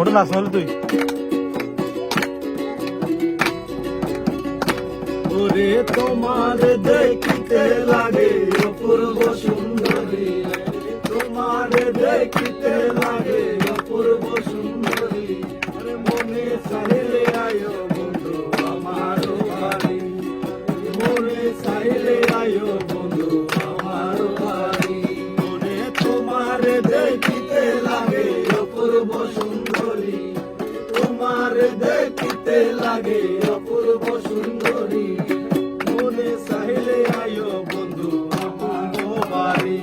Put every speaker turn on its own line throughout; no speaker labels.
Motor নাচ তুই।
ওরে তোমার দেখিতে লাগে, অপূর্ব সুন্দরী। তোমার দেখিতে লাগে, অপূর্ব সুন্দরী। আরে মনে চাইলে আয়ো বন্ধু আমার বাড়ি। মনে চাইলে আয়ো বন্ধু আমার বাড়ি। ওরে তোমার দেখিতে লাগে, অপূর্ব সুন্দরী। দেখিতে লাগে অপূর্ব সুন্দরী। মনে চাইলে আয়ো বন্ধু আমার বাড়ি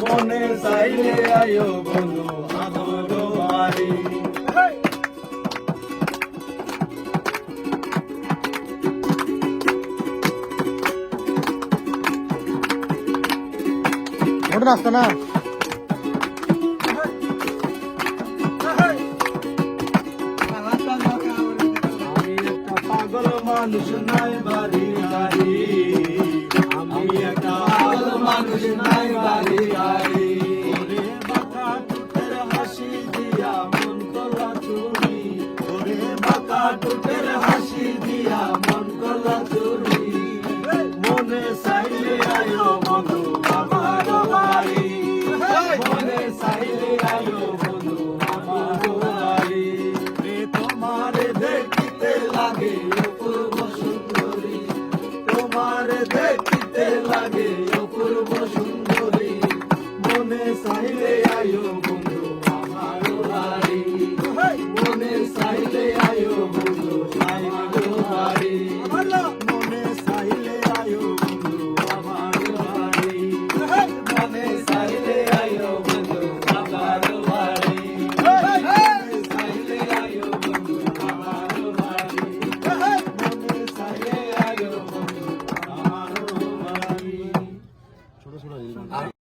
মনে চাইলে আয়ো বন্ধু আমার বাড়ি
মোটর নাচতে না?
পাগল মানুষ নাই বাড়ি গাড়ি। আমি একটা পাগল মানুষ নাই বাড়ি বাঁকা টুটের হাসি দিয়া মন কলা চুরি। ওরে বাঁকা টুটের হাসি দিয়া মন কলা চুরি। দেখিতে লাগে অপূর্ব সুন্দরী। মনে চাইলে আয়ো বন্ধু।